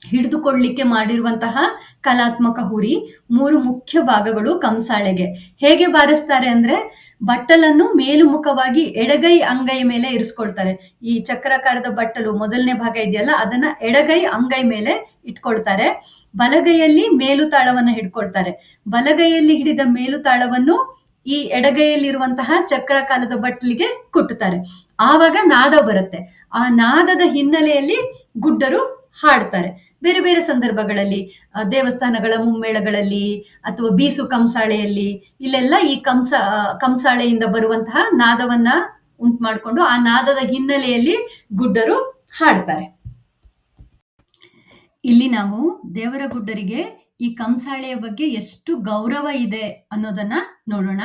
ಹಿಡಿದುಕೊಳ್ಳಿಕ್ಕೆ ಮಾಡಿರುವಂತಹ ಕಲಾತ್ಮಕ ಹುರಿ. ಮೂರು ಮುಖ್ಯ ಭಾಗಗಳು ಕಂಸಾಳೆಗೆ. ಹೇಗೆ ಬಾರಿಸ್ತಾರೆ ಅಂದ್ರೆ ಬಟ್ಟಲನ್ನು ಮೇಲುಮುಖವಾಗಿ ಎಡಗೈ ಅಂಗೈ ಮೇಲೆ ಇರಿಸ್ಕೊಳ್ತಾರೆ. ಈ ಚಕ್ರಾಕಾರದ ಬಟ್ಟಲು ಮೊದಲನೇ ಭಾಗ ಇದೆಯಲ್ಲ, ಅದನ್ನ ಎಡಗೈ ಅಂಗೈ ಮೇಲೆ ಇಟ್ಕೊಳ್ತಾರೆ. ಬಲಗೈಯಲ್ಲಿ ಮೇಲು ತಾಳವನ್ನ ಹಿಡ್ಕೊಳ್ತಾರೆ. ಬಲಗೈಯಲ್ಲಿ ಹಿಡಿದ ಮೇಲು ತಾಳವನ್ನು ಈ ಎಡಗೈಯಲ್ಲಿರುವಂತಹ ಚಕ್ರಕಾಲದ ಬಟ್ಲಿಗೆ ಕುಟ್ಟುತ್ತಾರೆ. ಆವಾಗ ನಾದ ಬರುತ್ತೆ. ಆ ನಾದದ ಹಿನ್ನೆಲೆಯಲ್ಲಿ ಗುಡ್ಡರು ಹಾಡ್ತಾರೆ. ಬೇರೆ ಬೇರೆ ಸಂದರ್ಭಗಳಲ್ಲಿ ದೇವಸ್ಥಾನಗಳ ಮುಮ್ಮೇಳಗಳಲ್ಲಿ ಅಥವಾ ಬೀಸು ಕಂಸಾಳೆಯಲ್ಲಿ ಇಲ್ಲೆಲ್ಲ ಈ ಕಂಸ ಕಂಸಾಳೆಯಿಂದ ಬರುವಂತಹ ನಾದವನ್ನ ಉಂಟು ಮಾಡಿಕೊಂಡು ಆ ನಾದದ ಹಿನ್ನೆಲೆಯಲ್ಲಿ ಗುಡ್ಡರು ಹಾಡ್ತಾರೆ. ಇಲ್ಲಿ ನಾವು ದೇವರ ಗುಡ್ಡರಿಗೆ ಈ ಕಂಸಾಳೆಯ ಬಗ್ಗೆ ಎಷ್ಟು ಗೌರವ ಇದೆ ಅನ್ನೋದನ್ನ ನೋಡೋಣ.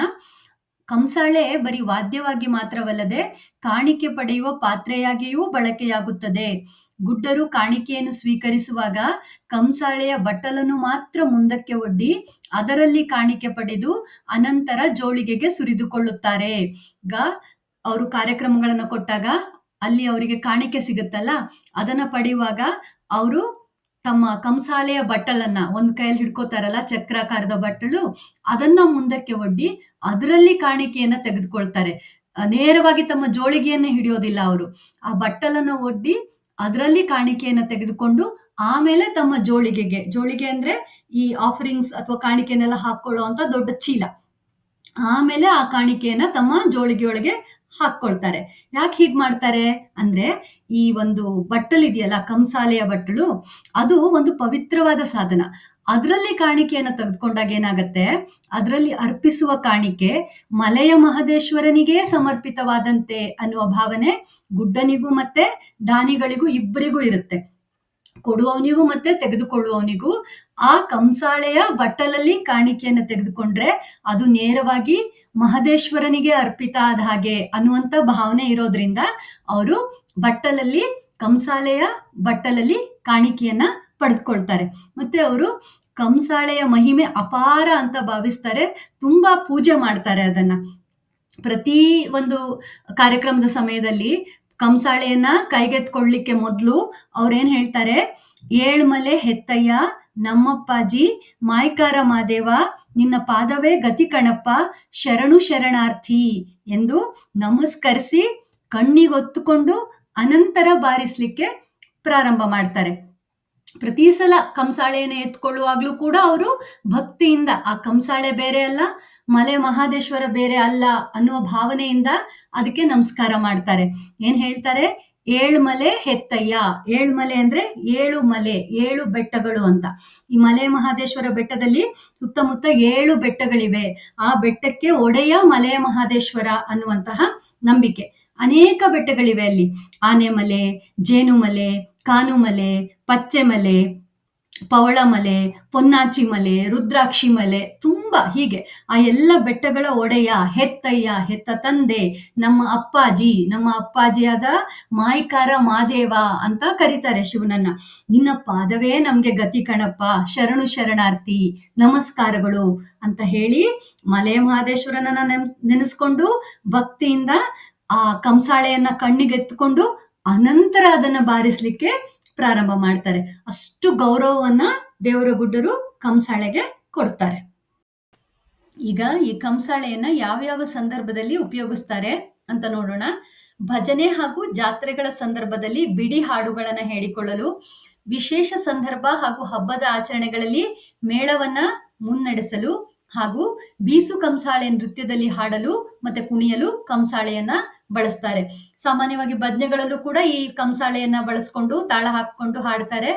ಕಂಸಾಳೆ ಬರೀ ವಾದ್ಯವಾಗಿ ಮಾತ್ರವಲ್ಲದೆ ಕಾಣಿಕೆ ಪಡೆಯುವ ಪಾತ್ರೆಯಾಗಿಯೂ ಬಳಕೆಯಾಗುತ್ತದೆ. ಗುಡ್ಡರು ಕಾಣಿಕೆಯನ್ನು ಸ್ವೀಕರಿಸುವಾಗ ಕಂಸಾಳೆಯ ಬಟ್ಟಲನ್ನು ಮಾತ್ರ ಮುಂದಕ್ಕೆ ಒಡ್ಡಿ ಅದರಲ್ಲಿ ಕಾಣಿಕೆ ಪಡೆದು ಅನಂತರ ಜೋಳಿಗೆಗೆ ಸುರಿದುಕೊಳ್ಳುತ್ತಾರೆ. ಗ, ಅವರು ಕಾರ್ಯಕ್ರಮಗಳನ್ನು ಕೊಟ್ಟಾಗ ಅಲ್ಲಿ ಅವರಿಗೆ ಕಾಣಿಕೆ ಸಿಗುತ್ತಲ್ಲ, ಅದನ್ನ ಪಡೆಯುವಾಗ ಅವರು ತಮ್ಮ ಕಂಸಾಳೆಯ ಬಟ್ಟಲನ್ನ ಒಂದ್ ಕೈಯಲ್ಲಿ ಹಿಡ್ಕೋತಾರಲ್ಲ, ಚಕ್ರಾಕಾರದ ಬಟ್ಟಲು, ಅದನ್ನ ಮುಂದಕ್ಕೆ ಒಡ್ಡಿ ಅದರಲ್ಲಿ ಕಾಣಿಕೆಯನ್ನ ತೆಗೆದುಕೊಳ್ತಾರೆ. ನೇರವಾಗಿ ತಮ್ಮ ಜೋಳಿಗೆಯನ್ನ ಹಿಡಿಯೋದಿಲ್ಲ ಅವರು. ಆ ಬಟ್ಟಲನ್ನ ಒಡ್ಡಿ ಅದರಲ್ಲಿ ಕಾಣಿಕೆಯನ್ನ ತೆಗೆದುಕೊಂಡು ಆಮೇಲೆ ತಮ್ಮ ಜೋಳಿಗೆಗೆ, ಜೋಳಿಗೆ ಅಂದ್ರೆ ಈ ಆಫರಿಂಗ್ಸ್ ಅಥವಾ ಕಾಣಿಕೆನೆಲ್ಲ ಹಾಕೊಳ್ಳುವಂತ ದೊಡ್ಡ ಚೀಲ. ಆಮೇಲೆ ಆ ಕಾಣಿಕೆಯನ್ನ ತಮ್ಮ ಜೋಳಿಗೆಯೊಳಗೆ ಹಾಕ್ಕೊಳ್ತಾರೆ. ಯಾಕೆ ಹೀಗ್ ಮಾಡ್ತಾರೆ ಅಂದ್ರೆ ಈ ಒಂದು ಬಟ್ಟಲು ಇದೆಯಲ್ಲ ಕಂಸಾಲೆಯ ಬಟ್ಟಲು, ಅದು ಒಂದು ಪವಿತ್ರವಾದ ಸಾಧನ. ಅದರಲ್ಲಿ ಕಾಣಿಕೆಯನ್ನು ತೆಗೆದುಕೊಂಡಾಗ ಏನಾಗತ್ತೆ? ಅದರಲ್ಲಿ ಅರ್ಪಿಸುವ ಕಾಣಿಕೆ ಮಲೆಯ ಮಹದೇಶ್ವರನಿಗೆ ಸಮರ್ಪಿತವಾದಂತೆ ಅನ್ನುವ ಭಾವನೆ ಗುಡ್ಡನಿಗೂ ಮತ್ತೆ ದಾನಿಗಳಿಗೂ ಇಬ್ಬರಿಗೂ ಇರುತ್ತೆ. ಕೊಡುವವನಿಗೂ ಮತ್ತೆ ತೆಗೆದುಕೊಳ್ಳುವವನಿಗೂ ಆ ಕಂಸಾಳೆಯ ಬಟ್ಟಲಲ್ಲಿ ಕಾಣಿಕೆಯನ್ನು ತೆಗೆದುಕೊಂಡ್ರೆ ಅದು ನೇರವಾಗಿ ಮಹದೇಶ್ವರನಿಗೆ ಅರ್ಪಿತ ಆದ ಹಾಗೆ ಅನ್ನುವಂತ ಭಾವನೆ ಇರೋದ್ರಿಂದ ಅವರು ಬಟ್ಟಲಲ್ಲಿ, ಕಂಸಾಳೆಯ ಬಟ್ಟಲಲ್ಲಿ ಕಾಣಿಕೆಯನ್ನ ಪಡೆದುಕೊಳ್ತಾರೆ. ಮತ್ತೆ ಅವರು ಕಂಸಾಳೆಯ ಮಹಿಮೆ ಅಪಾರ ಅಂತ ಭಾವಿಸ್ತಾರೆ, ತುಂಬಾ ಪೂಜೆ ಮಾಡ್ತಾರೆ ಅದನ್ನ. ಪ್ರತಿ ಒಂದು ಕಾರ್ಯಕ್ರಮದ ಸಮಯದಲ್ಲಿ ಕಂಸಾಳೆಯನ್ನ ಕೈಗೆತ್ಕೊಳ್ಳಿಕ್ಕೆ ಮೊದಲು ಅವ್ರೇನ್ ಹೇಳ್ತಾರೆ? ಏಳ್ಮಲೆ ಹೆತ್ತಯ್ಯ, ನಮ್ಮಪ್ಪಾಜಿ, ಮಾಯ್ಕಾರ ಮಾದೇವ, ನಿನ್ನ ಪಾದವೇ ಗತಿ ಕಣಪ್ಪ, ಶರಣು ಶರಣಾರ್ಥಿ ಎಂದು ನಮಸ್ಕರಿಸಿ ಕಣ್ಣಿಗೊತ್ತುಕೊಂಡು ಅನಂತರ ಬಾರಿಸ್ಲಿಕ್ಕೆ ಪ್ರಾರಂಭ ಮಾಡ್ತಾರೆ. ಪ್ರತಿ ಸಲ ಕಂಸಾಳೆಯನ್ನ ಎತ್ಕೊಳ್ಳುವಾಗ್ಲೂ ಕೂಡ ಅವರು ಭಕ್ತಿಯಿಂದ, ಆ ಕಂಸಾಳೆ ಬೇರೆ ಅಲ್ಲ, ಮಲೆ ಮಹಾದೇಶ್ವರ ಬೇರೆ ಅಲ್ಲ ಅನ್ನುವ ಭಾವನೆಯಿಂದ ಅದಕ್ಕೆ ನಮಸ್ಕಾರ ಮಾಡ್ತಾರೆ. ಏನ್ ಹೇಳ್ತಾರೆ? ಏಳ್ಮಲೆ ಹೆತ್ತಯ್ಯ. ಏಳ್ಮಲೆ ಅಂದ್ರೆ ಏಳು ಮಲೆ, ಏಳು ಬೆಟ್ಟಗಳು ಅಂತ. ಈ ಮಲೆ ಮಹಾದೇಶ್ವರ ಬೆಟ್ಟದಲ್ಲಿ ಸುತ್ತಮುತ್ತ ಏಳು ಬೆಟ್ಟಗಳಿವೆ. ಆ ಬೆಟ್ಟಕ್ಕೆ ಒಡೆಯ ಮಲೆ ಮಹಾದೇಶ್ವರ ಅನ್ನುವಂತಹ ನಂಬಿಕೆ. ಅನೇಕ ಬೆಟ್ಟಗಳಿವೆ ಅಲ್ಲಿ. ಆನೆಮಲೆ, ಜೇನುಮಲೆ ಕಾನುಮಲೆ, ಪಚ್ಚೆಮಲೆ, ಪವಳಮಲೆ ಪೊನ್ನಾಚಿ ಮಲೆ ರುದ್ರಾಕ್ಷಿ ಮಲೆ ತುಂಬಾ ಹೀಗೆ ಆ ಎಲ್ಲ ಬೆಟ್ಟಗಳ ಒಡೆಯ, ಹೆತ್ತಯ್ಯ, ಹೆತ್ತ ತಂದೆ, ನಮ್ಮ ಅಪ್ಪಾಜಿ, ನಮ್ಮ ಅಪ್ಪಾಜಿಯಾದ ಮಾಯಿಕಾರ ಮಾದೇವ ಅಂತ ಕರೀತಾರೆ ಶಿವನನ್ನ. ನಿನ್ನ ಪಾದವೇ ನಮ್ಗೆ ಗತಿ ಕಣಪ್ಪ, ಶರಣು ಶರಣಾರ್ಥಿ, ನಮಸ್ಕಾರಗಳು ಅಂತ ಹೇಳಿ ಮಲೆ ಮಹಾದೇಶ್ವರನನ್ನ ನೆನ್, ನೆನೆಸ್ಕೊಂಡು ಭಕ್ತಿಯಿಂದ ಆ ಕಂಸಾಳೆಯನ್ನ ಕಣ್ಣಿಗೆತ್ಕೊಂಡು ಅನಂತರ ಅದನ್ನ ಬಾರಿಸ್ಲಿಕ್ಕೆ ಪ್ರಾರಂಭ ಮಾಡ್ತಾರೆ. ಅಷ್ಟು ಗೌರವವನ್ನ ದೇವರ ಗುಡ್ಡರು ಕಂಸಾಳೆಗೆ ಕೊಡ್ತಾರೆ. ಈಗ ಈ ಕಂಸಾಳೆಯನ್ನ ಯಾವ್ಯಾವ ಸಂದರ್ಭದಲ್ಲಿ ಉಪಯೋಗಿಸ್ತಾರೆ ಅಂತ ನೋಡೋಣ. ಭಜನೆ ಹಾಗೂ ಜಾತ್ರೆಗಳ ಸಂದರ್ಭದಲ್ಲಿ ಬಿಡಿ ಹಾಡುಗಳನ್ನ ಹೇಳಿಕೊಳ್ಳಲು, ವಿಶೇಷ ಸಂದರ್ಭ ಹಾಗೂ ಹಬ್ಬದ ಆಚರಣೆಗಳಲ್ಲಿ ಮೇಳವನ್ನ ಮುನ್ನಡೆಸಲು ಹಾಗೂ ಬೀಸು ಕಂಸಾಳೆ ನೃತ್ಯದಲ್ಲಿ ಹಾಡಲು ಮತ್ತೆ ಕುಣಿಯಲು ಕಂಸಾಳೆಯನ್ನ ಬಳಸ್ತಾರೆ. ಸಾಮಾನ್ಯವಾಗಿ ಭಜನೆಗಳಲ್ಲೂ ಕೂಡ ಈ ಕಂಸಾಳೆಯನ್ನ ಬಳಸ್ಕೊಂಡು ತಾಳ ಹಾಕೊಂಡು ಹಾಡ್ತಾರೆ.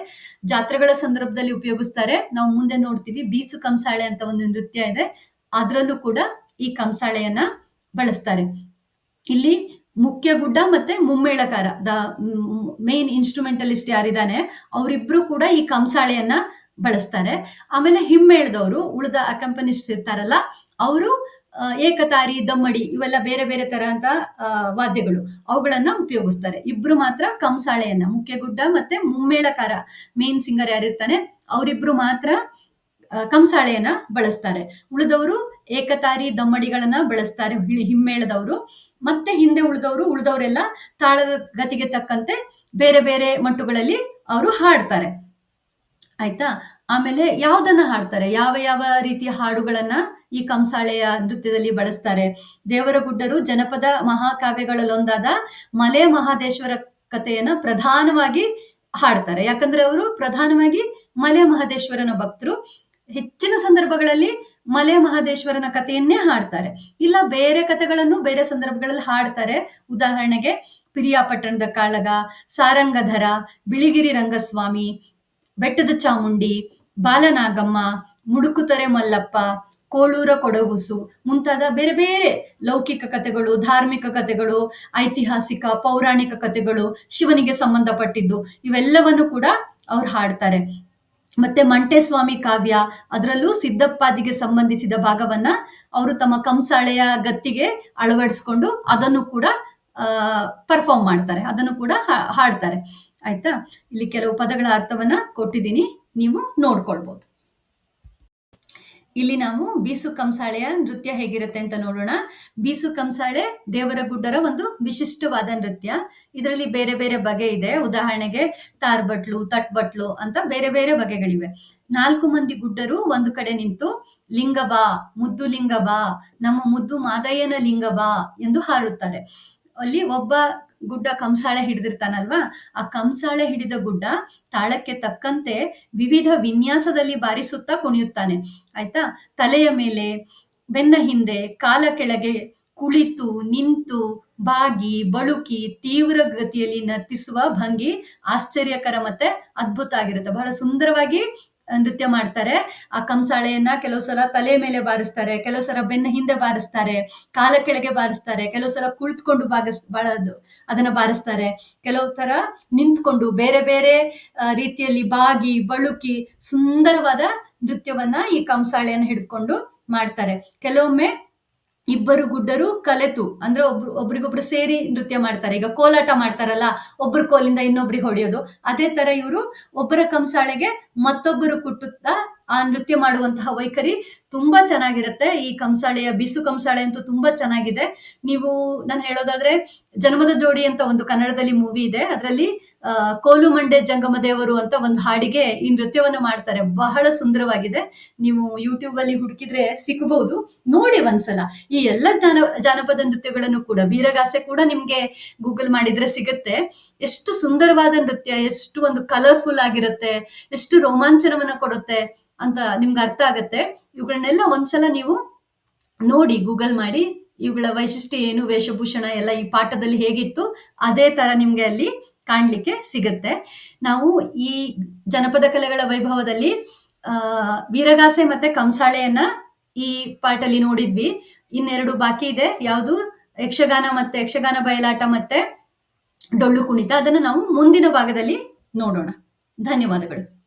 ಜಾತ್ರೆಗಳ ಸಂದರ್ಭದಲ್ಲಿ ಉಪಯೋಗಿಸ್ತಾರೆ. ನಾವು ಮುಂದೆ ನೋಡ್ತೀವಿ ಬೀಸು ಕಂಸಾಳೆ ಅಂತ ಒಂದು ನೃತ್ಯ ಇದೆ. ಅದರಲ್ಲೂ ಕೂಡ ಈ ಕಂಸಾಳೆಯನ್ನ ಬಳಸ್ತಾರೆ. ಇಲ್ಲಿ ಮುಖ್ಯ ಗುಡ್ಡ ಮತ್ತೆ ಮುಮ್ಮೇಳಕಾರ ದ ಮೇನ್ ಇನ್ಸ್ಟ್ರೂಮೆಂಟಲಿಸ್ಟ್ ಯಾರಿದ್ದಾನೆ, ಅವರಿಬ್ರು ಕೂಡ ಈ ಕಂಸಾಳೆಯನ್ನ ಬಳಸ್ತಾರೆ. ಆಮೇಲೆ ಹಿಮ್ಮೇಳದವರು, ಉಳಿದ ಅಕಂಪನಿಸ್ಟ್ ಇರ್ತಾರಲ್ಲ, ಅವರು ಏಕತಾರಿ, ದಮ್ಮಡಿ ಇವೆಲ್ಲ ಬೇರೆ ಬೇರೆ ತರ ಅಂತ ವಾದ್ಯಗಳು. ಅವುಗಳನ್ನ ಉಪಯೋಗಿಸ್ತಾರೆ. ಇಬ್ರು ಮಾತ್ರ ಕಂಸಾಳೆಯನ್ನ ಮುಖ್ಯಗುಡ್ಡ ಮತ್ತೆ ಮುಮ್ಮೇಳಕಾರ ಮೇನ್ ಸಿಂಗರ್ ಯಾರಿರ್ತಾನೆ, ಅವರಿಬ್ರು ಮಾತ್ರ ಕಂಸಾಳೆಯನ್ನ ಬಳಸ್ತಾರೆ. ಉಳಿದವರು ಏಕತಾರಿ, ದಮ್ಮಡಿಗಳನ್ನ ಬಳಸ್ತಾರೆ ಹಿಮ್ಮೇಳದವರು. ಮತ್ತೆ ಹಿಂದೆ ಉಳಿದವರು, ಉಳಿದವರೆಲ್ಲ ತಾಳದ ಗತಿಗೆ ತಕ್ಕಂತೆ ಬೇರೆ ಬೇರೆ ಮಟ್ಟುಗಳಲ್ಲಿ ಅವರು ಹಾಡ್ತಾರೆ. ಆಯ್ತಾ? ಆಮೇಲೆ ಯಾವ್ದನ್ನ ಹಾಡ್ತಾರೆ? ಯಾವ ಯಾವ ರೀತಿಯ ಹಾಡುಗಳನ್ನ ಈ ಕಂಸಾಳೆಯ ನೃತ್ಯದಲ್ಲಿ ಬಳಸ್ತಾರೆ? ದೇವರ ಗುಡ್ಡರು ಜನಪದ ಮಹಾಕಾವ್ಯಗಳಲ್ಲೊಂದಾದ ಮಲೆ ಮಹಾದೇಶ್ವರ ಕಥೆಯನ್ನ ಪ್ರಧಾನವಾಗಿ ಹಾಡ್ತಾರೆ. ಯಾಕಂದ್ರೆ ಅವರು ಪ್ರಧಾನವಾಗಿ ಮಲೆ ಮಹದೇಶ್ವರನ ಭಕ್ತರು. ಹೆಚ್ಚಿನ ಸಂದರ್ಭಗಳಲ್ಲಿ ಮಲೆ ಮಹದೇಶ್ವರನ ಕಥೆಯನ್ನೇ ಹಾಡ್ತಾರೆ. ಇಲ್ಲ, ಬೇರೆ ಕಥೆಗಳನ್ನು ಬೇರೆ ಸಂದರ್ಭಗಳಲ್ಲಿ ಹಾಡ್ತಾರೆ. ಉದಾಹರಣೆಗೆ, ಪಿರಿಯಾಪಟ್ಟಣದ ಕಾಳಗ, ಸಾರಂಗಧರ, ಬಿಳಿಗಿರಿ ರಂಗಸ್ವಾಮಿ ಬೆಟ್ಟದ ಚಾಮುಂಡಿ, ಬಾಲನಾಗಮ್ಮ, ಮುಡುಕುತರೆ ಮಲ್ಲಪ್ಪ, ಕೋಳೂರ ಕೊಡಗುಸು ಮುಂತಾದ ಬೇರೆ ಬೇರೆ ಲೌಕಿಕ ಕಥೆಗಳು, ಧಾರ್ಮಿಕ ಕಥೆಗಳು, ಐತಿಹಾಸಿಕ, ಪೌರಾಣಿಕ ಕಥೆಗಳು ಶಿವನಿಗೆ ಸಂಬಂಧಪಟ್ಟಿದ್ದು ಇವೆಲ್ಲವನ್ನು ಕೂಡ ಅವ್ರು ಹಾಡ್ತಾರೆ. ಮತ್ತೆ ಮಂಟೇಸ್ವಾಮಿ ಕಾವ್ಯ ಅದರಲ್ಲೂ ಸಿದ್ದಪ್ಪಾಜಿಗೆ ಸಂಬಂಧಿಸಿದ ಭಾಗವನ್ನ ಅವರು ತಮ್ಮ ಕಂಸಾಳೆಯ ಗತ್ತಿಗೆ ಅಳವಡಿಸ್ಕೊಂಡು ಅದನ್ನು ಕೂಡ ಪರ್ಫಾರ್ಮ್ ಮಾಡ್ತಾರೆ. ಅದನ್ನು ಕೂಡ ಹಾಡ್ತಾರೆ. ಆಯ್ತಾ? ಇಲ್ಲಿ ಕೆಲವು ಪದಗಳ ಅರ್ಥವನ್ನ ಕೊಟ್ಟಿದ್ದೀನಿ, ನೀವು ನೋಡ್ಕೊಳ್ಬಹುದು ಇಲ್ಲಿ ನಾವು ಬೀಸು ಕಂಸಾಳೆಯ ನೃತ್ಯ ಹೇಗಿರುತ್ತೆ ಅಂತ ನೋಡೋಣ. ಬೀಸು ಕಂಸಾಳೆ ದೇವರ ಗುಡ್ಡರ ಒಂದು ವಿಶಿಷ್ಟವಾದ ನೃತ್ಯ. ಇದರಲ್ಲಿ ಬೇರೆ ಬೇರೆ ಬಗೆ ಇದೆ. ಉದಾಹರಣೆಗೆ ತಾರ್ಬಟ್ಲು ತಟ್ಬಟ್ಲು ಅಂತ ಬೇರೆ ಬೇರೆ ಬಗೆಗಳಿವೆ. ನಾಲ್ಕು ಮಂದಿ ಗುಡ್ಡರು ಒಂದು ಕಡೆ ನಿಂತು, ಲಿಂಗಬಾ, ಮುದ್ದು ಲಿಂಗಬಾ, ನಮ್ಮ ಮುದ್ದು ಮಾದಯ್ಯನ ಲಿಂಗಬಾ ಎಂದು ಹಾಡುತ್ತಾರೆ. ಅಲ್ಲಿ ಒಬ್ಬ ಗುಡ್ಡ ಕಂಸಾಳೆ ಹಿಡಿದಿರ್ತಾನಲ್ವಾ? ಆ ಕಂಸಾಳೆ ಹಿಡಿದ ಗುಡ್ಡ ತಾಳಕ್ಕೆ ತಕ್ಕಂತೆ ವಿವಿಧ ವಿನ್ಯಾಸದಲ್ಲಿ ಬಾರಿಸುತ್ತಾ ಕುಣಿಯುತ್ತಾನೆ. ಆಯ್ತಾ? ತಲೆಯ ಮೇಲೆ, ಬೆನ್ನ ಹಿಂದೆ, ಕಾಲ ಕೆಳಗೆ ಕುಳಿತು, ನಿಂತು, ಬಾಗಿ, ಬಳುಕಿ, ತೀವ್ರ ಗತಿಯಲ್ಲಿ ನರ್ತಿಸುವ ಭಂಗಿ ಆಶ್ಚರ್ಯಕರ ಮತ್ತೆ ಅದ್ಭುತ ಆಗಿರುತ್ತೆ. ಬಹಳ ಸುಂದರವಾಗಿ ನೃತ್ಯ ಮಾಡ್ತಾರೆ. ಆ ಕಂಸಾಳೆಯನ್ನ ಕೆಲವು ಸಲ ತಲೆ ಮೇಲೆ ಬಾರಿಸ್ತಾರೆ, ಕೆಲವು ಸಲ ಬೆನ್ನ ಹಿಂದೆ ಬಾರಿಸ್ತಾರೆ, ಕಾಲ ಕೆಳಗೆ ಬಾರಿಸ್ತಾರೆ, ಕೆಲವು ಸಲ ಕುಳಿತುಕೊಂಡು ಬಾಗಿಸ್, ಬಾಳದು, ಅದನ್ನ ಬಾರಿಸ್ತಾರೆ. ಕೆಲವು ತರ ನಿಂತ್ಕೊಂಡು ಬೇರೆ ಬೇರೆ ರೀತಿಯಲ್ಲಿ ಬಾಗಿ, ಬಳುಕಿ ಸುಂದರವಾದ ನೃತ್ಯವನ್ನ ಈ ಕಂಸಾಳೆಯನ್ನು ಹಿಡ್ಕೊಂಡು ಮಾಡ್ತಾರೆ. ಕೆಲವೊಮ್ಮೆ ಇಬ್ಬರು ಗುಡ್ಡರು ಕಲೆತು, ಅಂದ್ರೆ ಒಬ್ರು ಒಬ್ರಿಗೊಬ್ರು ಸೇರಿ ನೃತ್ಯ ಮಾಡ್ತಾರೆ. ಈಗ ಕೋಲಾಟ ಮಾಡ್ತಾರಲ್ಲ, ಒಬ್ರು ಕೋಲಿಂದ ಇನ್ನೊಬ್ರಿಗೆ ಹೊಡೆಯೋದು. ಅದೇ ತರ ಇವರು ಒಬ್ಬರ ಕಂಸಾಳೆಗೆ ಮತ್ತೊಬ್ಬರು ಕುಟ್ಟುತ್ತಾ ಆ ನೃತ್ಯ ಮಾಡುವಂತಹ ವೈಖರಿ ತುಂಬಾ ಚೆನ್ನಾಗಿರುತ್ತೆ. ಈ ಕಂಸಾಳೆಯ ಬಿಸು ಕಂಸಾಳೆ ಅಂತೂ ತುಂಬಾ ಚೆನ್ನಾಗಿದೆ. ನೀವು ನಾನು ಹೇಳೋದಾದ್ರೆ ಜನ್ಮದ ಜೋಡಿ ಅಂತ ಒಂದು ಕನ್ನಡದಲ್ಲಿ ಮೂವಿ ಇದೆ. ಅದರಲ್ಲಿ ಕೋಲು ಮಂಡೆ ಜಂಗಮ ದೇವರು ಅಂತ ಒಂದು ಹಾಡಿಗೆ ಈ ನೃತ್ಯವನ್ನ ಮಾಡ್ತಾರೆ. ಬಹಳ ಸುಂದರವಾಗಿದೆ. ನೀವು ಯೂಟ್ಯೂಬ್ ಅಲ್ಲಿ ಹುಡುಕಿದ್ರೆ ಸಿಕ್ಕಬಹುದು ನೋಡಿ ಒಂದ್ಸಲ. ಈ ಎಲ್ಲ ಜಾನ, ಜಾನಪದ ನೃತ್ಯಗಳನ್ನು ಕೂಡ ಬೀರಗಾಸೆ ಕೂಡ ನಿಮ್ಗೆ ಗೂಗಲ್ ಮಾಡಿದ್ರೆ ಸಿಗುತ್ತೆ. ಎಷ್ಟು ಸುಂದರವಾದ ನೃತ್ಯ, ಎಷ್ಟು ಒಂದು ಕಲರ್ಫುಲ್ ಆಗಿರುತ್ತೆ, ಎಷ್ಟು ರೋಮಾಂಚನವನ್ನ ಕೊಡುತ್ತೆ ಅಂತ ನಿಮ್ಗೆ ಅರ್ಥ ಆಗತ್ತೆ. ಇವುಗಳನ್ನೆಲ್ಲ ಒಂದ್ಸಲ ನೀವು ನೋಡಿ ಗೂಗಲ್ ಮಾಡಿ. ಇವುಗಳ ವೈಶಿಷ್ಟ್ಯ ಏನು, ವೇಷಭೂಷಣ ಎಲ್ಲ ಈ ಪಾಠದಲ್ಲಿ ಹೇಗಿತ್ತು, ಅದೇ ತರ ನಿಮ್ಗೆ ಅಲ್ಲಿ ಕಾಣ್ಲಿಕ್ಕೆ ಸಿಗುತ್ತೆ. ನಾವು ಈ ಜನಪದ ಕಲೆಗಳ ವೈಭವದಲ್ಲಿ, ಆ, ವೀರಗಾಸೆ ಮತ್ತೆ ಕಂಸಾಳೆಯನ್ನ ಈ ಪಾಠಲ್ಲಿ ನೋಡಿದ್ವಿ. ಇನ್ನೆರಡು ಬಾಕಿ ಇದೆ. ಯಾವುದು? ಯಕ್ಷಗಾನ ಮತ್ತೆ ಯಕ್ಷಗಾನ ಬಯಲಾಟ ಮತ್ತೆ ಡೊಳ್ಳು ಕುಣಿತ. ಅದನ್ನು ನಾವು ಮುಂದಿನ ಭಾಗದಲ್ಲಿ ನೋಡೋಣ. ಧನ್ಯವಾದಗಳು.